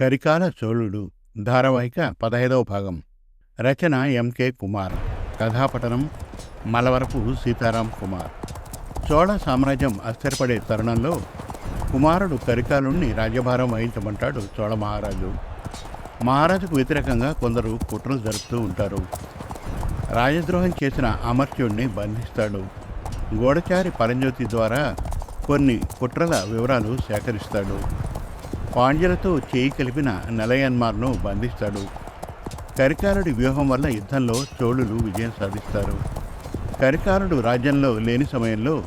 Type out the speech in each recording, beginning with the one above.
కరికాల చోళుడు ధారావాహిక పదహైదవ భాగం. రచన ఎంకే కుమార్. కథాపఠనం మలవరపు సీతారాం కుమార్. చోళ సామ్రాజ్యం అస్థిరపడే తరుణంలో కుమారుడు కరికాలుణ్ణి రాజ్యభారం వహించమంటాడు చోళ మహారాజు. మహారాజుకు వ్యతిరేకంగా కొందరు కుట్రలు జరుపుతూ ఉంటారు. రాజద్రోహం చేసిన అమర్త్యుడిని బంధిస్తాడు. గోడచారి పరంజ్యోతి ద్వారా కొన్ని కుట్రల వివరాలు సేకరిస్తాడు. పాండ్యులతో చేయి కలిపిన నలయన్మార్ను బంధిస్తాడు. కరికారుడి వ్యూహం వల్ల యుద్ధంలో చోళులు విజయం సాధిస్తారు. కరికారుడు రాజ్యంలో లేని సమయంలో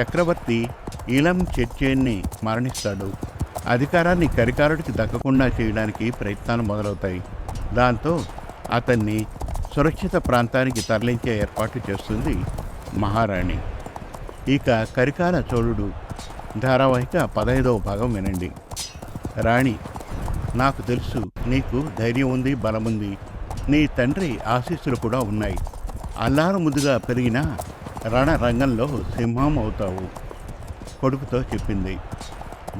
చక్రవర్తి ఈలం చెర్చేన్ని మరణిస్తాడు. అధికారాన్ని కరికారుడికి దక్కకుండా చేయడానికి ప్రయత్నాలు మొదలవుతాయి. దాంతో అతన్ని సురక్షిత ప్రాంతానికి తరలించే ఏర్పాటు చేస్తుంది మహారాణి. ఇక కరికాల చోళుడు ధారావాహిక పదహైదవ భాగం వినండి. రాణి నాకు తెలుసు నీకు ధైర్యం ఉంది బలముంది నీ తండ్రి ఆశీస్సులు కూడా ఉన్నాయి. అల్లారు ముద్దుగా పెరిగిన రణ రంగంలో సింహం అవుతావు కొడుకుతో చెప్పింది.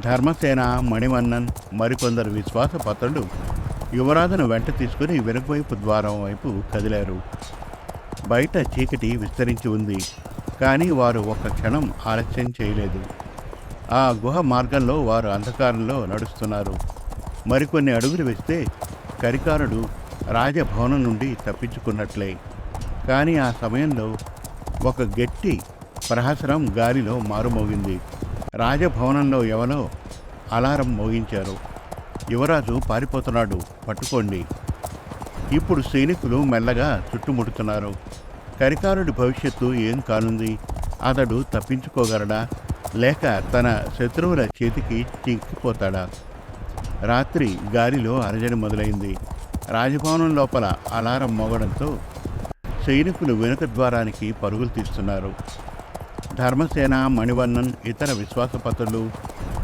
ధర్మసేన మణివన్నన్ మరికొందరు విశ్వాసపత్రులు యువరాజును వెంట తీసుకుని వెనుకవైపు ద్వారం వైపు కదిలారు. బయట చీకటి విస్తరించి ఉంది కానీ వారు ఒక్క క్షణం ఆలస్యం చేయలేదు. ఆ గుహ మార్గంలో వారు అంధకారంలో నడుస్తున్నారు. మరికొన్ని అడుగులు వేస్తే కరికారుడు రాజభవనం నుండి తప్పించుకున్నట్లే. కానీ ఆ సమయంలో ఒక గట్టి ప్రహసనం గాలిలో మారుమోగింది. రాజభవనంలో ఎవరో అలారం మోగించారు. యువరాజు పారిపోతున్నాడు పట్టుకోండి. ఇప్పుడు సైనికులు మెల్లగా చుట్టుముడుతున్నారు. కరికారుడి భవిష్యత్తు ఏం కానుంది? అతడు తప్పించుకోగలడా? లేక తన శత్రువుల చేతికి చిక్కిపోతాడా? రాత్రి గాలిలో అరజడి మొదలైంది. రాజభవనం లోపల అలారం మోగడంతో సైనికులు వెనుక ద్వారానికి పరుగులు తీస్తున్నారు. ధర్మసేన మణివర్ణన్ ఇతర విశ్వాసపత్రులు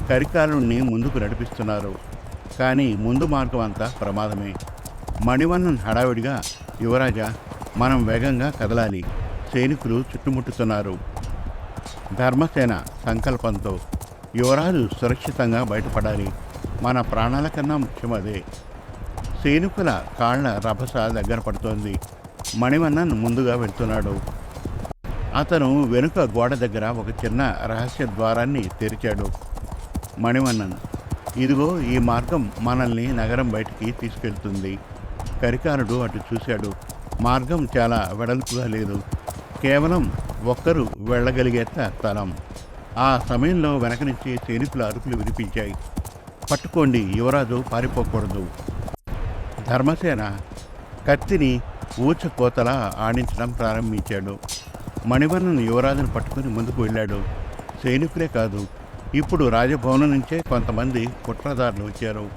కరికాలుణ్ణి ముందుకు నడిపిస్తున్నారు. కానీ ముందు మార్గం అంతా ప్రమాదమే. మణివర్ణన్ హడావిడిగా యువరాజా మనం వేగంగా కదలాలి. సైనికులు చుట్టుముట్టుతున్నారు. ధర్మసేన సంకల్పంతో యువరాజు సురక్షితంగా బయటపడాలి. మన ప్రాణాల కన్నా ముఖ్యమదే. సైనికుల కాళ్ళ రభస దగ్గర పడుతోంది. మణివన్నన్ ముందుగా వెళ్తున్నాడు. అతను వెనుక గోడ దగ్గర ఒక చిన్న రహస్య ద్వారాన్ని తెరిచాడు. మణివన్నన్ ఇదిగో ఈ మార్గం మనల్ని నగరం బయటికి తీసుకెళ్తుంది. కరికారుడు అటు చూశాడు. మార్గం చాలా వెడల్పుగా లేదు. కేవలం ఒక్కరు వెళ్ళగలిగేంత స్థలం ఆ సమయంలో వెనక నుంచి సైనికుల అరుపులు వినిపించాయి. పట్టుకోండి యువరాజు పారిపోకూడదు. ధర్మసేన కత్తిని ఊచకోతలా ఆడించడం ప్రారంభించాడు. మణివర్ణను యువరాజును పట్టుకుని ముందుకు వెళ్ళాడు. సైనికులే కాదు ఇప్పుడు రాజభవనం నుంచే కొంతమంది కుట్రదారులు వచ్చారు.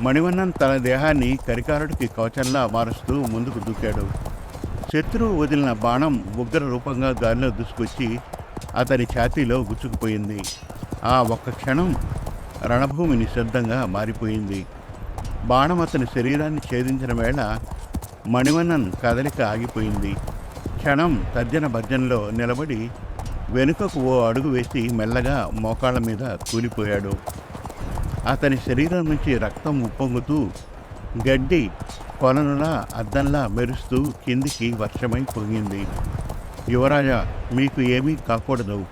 మణివన్నన్ తన దేహాన్ని కరికారుడికి కవచంలా మారుస్తూ ముందుకు దూకాడు. శత్రువు వదిలిన బాణం ఉగ్ర రూపంగా గాలిలో దూసుకొచ్చి అతని ఛాతీలో గుచ్చుకుపోయింది. ఆ ఒక్క క్షణం రణభూమి నిశ్శబ్దంగా మారిపోయింది. బాణం అతని శరీరాన్ని ఛేదించిన వేళ మణివన్నన్ కదలిక ఆగిపోయింది. క్షణం తర్జన భర్జనలో నిలబడి వెనుకకు ఓ అడుగు వేసి మెల్లగా మోకాళ్ళ మీద కూలిపోయాడు. అతని శరీరం నుంచి రక్తం ఉప్పొంగుతూ గడ్డి కొలనులా అద్దంలా మెరుస్తూ కిందికి వర్షమై పొంగింది. యువరాజా మీకు ఏమీ కాకూడదు.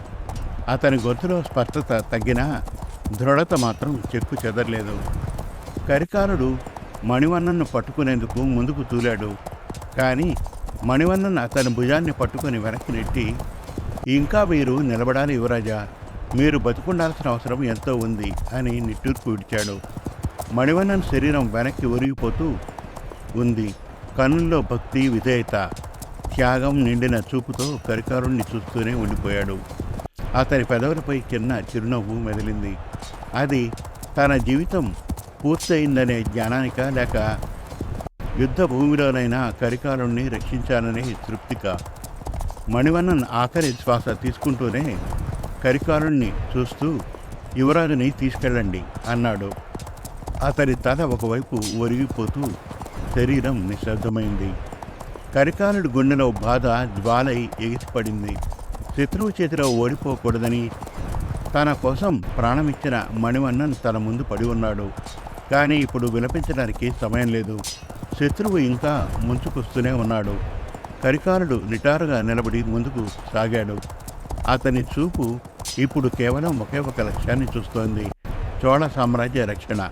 అతని గొంతులో స్పష్టత తగ్గినా దృఢత మాత్రం చెక్కు చెదరలేదు. కరికారుడు మణివన్నన్ను పట్టుకునేందుకు ముందుకు తూలాడు. కానీ మణివన్నన్ అతని భుజాన్ని పట్టుకొని వెనక్కి నెట్టి ఇంకా మీరు నిలబడాలి యువరాజా. మీరు బతుకుండాల్సిన అవసరం ఎంతో ఉంది అని నిట్టూర్పు విడిచాడు. మణివన్నన్ శరీరం వెనక్కి ఒరిగిపోతూ ఉంది. కన్నుల్లో భక్తి విధేయత త్యాగం నిండిన చూపుతో కరికారుణ్ణి చూస్తూనే ఉండిపోయాడు. అతని పెదవులపై చిన్న చిరునవ్వు మెదిలింది. అది తన జీవితం పూర్తయిందనే జ్ఞానానిక లేక యుద్ధ భూమిలోనైనా కరికారుణ్ణి రక్షించాననే తృప్తిక? మణివన్నన్ ఆఖరి శ్వాస తీసుకుంటూనే కరికారుణ్ణి చూస్తూ యువరాజుని తీసుకెళ్ళండి అన్నాడు. అతని తల ఒకవైపు ఒరిగిపోతూ శరీరం నిశ్శబ్దమైంది. కరికాలుడి గుండెలో బాధ జ్వాలై ఎగిసిపడింది. శత్రువు చేతిలో ఓడిపోకూడదని తన కోసం ప్రాణమిచ్చిన మణివన్నన్ తన ముందు పడి ఉన్నాడు. కానీ ఇప్పుడు విలపించడానికి సమయం లేదు. శత్రువు ఇంకా ముంచుకొస్తూనే ఉన్నాడు. కరికాలుడు నిటారుగా నిలబడి ముందుకు సాగాడు. అతని చూపు ఇప్పుడు కేవలం ఒకే ఒక లక్ష్యాన్ని చూస్తోంది. చోళ సామ్రాజ్య రక్షణ.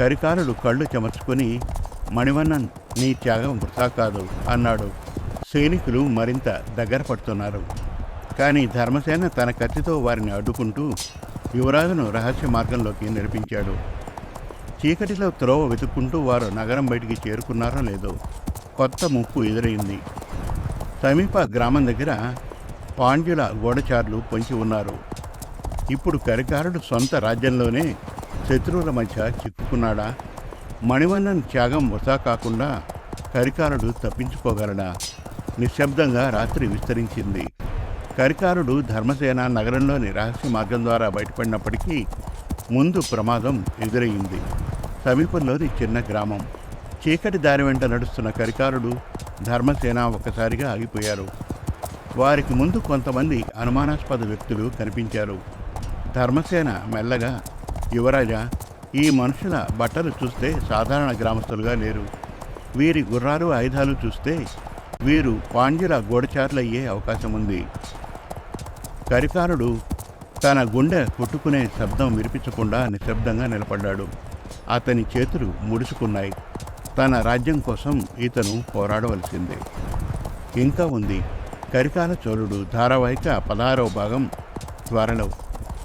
కరికాలుడు కళ్ళు చెమర్చుకుని మణివన్నన్ నీ త్యాగం వృధా కాదు అన్నాడు. సైనికులు మరింత దగ్గర పడుతున్నారు. కానీ ధర్మసేన తన కత్తితో వారిని అడ్డుకుంటూ యువరాజును రహస్య మార్గంలోకి నడిపించాడు. చీకటిలో త్రోవ వెతుక్కుంటూ వారు నగరం బయటికి చేరుకున్నారో లేదో కొత్త ముప్పు ఎదురైంది. సమీప గ్రామం దగ్గర పాండ్యుల గోడచారులు పొంచి ఉన్నారు. ఇప్పుడు కరికారుడు సొంత రాజ్యంలోనే శత్రువుల మధ్య చిక్కుకున్నాడా? మణివన్నన్ త్యాగం వృధా కాకుండా కరికారుడు తప్పించుకోగలడా? నిశ్శబ్దంగా రాత్రి విస్తరించింది. కరికారుడు ధర్మసేన నగరంలోని రహస్య మార్గం ద్వారా బయటపడినప్పటికీ ముందు ప్రమాదం ఎదురయ్యింది సమీపంలోని చిన్న గ్రామం. చీకటి దారి వెంట నడుస్తున్న కరికారుడు ధర్మసేన ఒక్కసారిగా ఆగిపోయారు. వారికి ముందు కొంతమంది అనుమానాస్పద వ్యక్తులు కనిపించారు. ధర్మసేన మెల్లగా యువరాజా ఈ మనుషుల బట్టలు చూస్తే సాధారణ గ్రామస్తులుగా లేరు. వీరి గుర్రాలు ఆయుధాలు చూస్తే వీరు పాండ్యుల గూఢచారులయ్యే అవకాశం ఉంది కరికారుడు తన గుండె కొట్టుకునే శబ్దం వినిపించకుండా నిశ్శబ్దంగా నిలబడ్డాడు. అతని చేతులు ముడుచుకున్నాయి. తన రాజ్యం కోసం ఇతను పోరాడవలసిందే. ఇంకా ఉంది. కరికాల చోళుడు ధారావాహిక పదహారవ భాగం త్వరలో.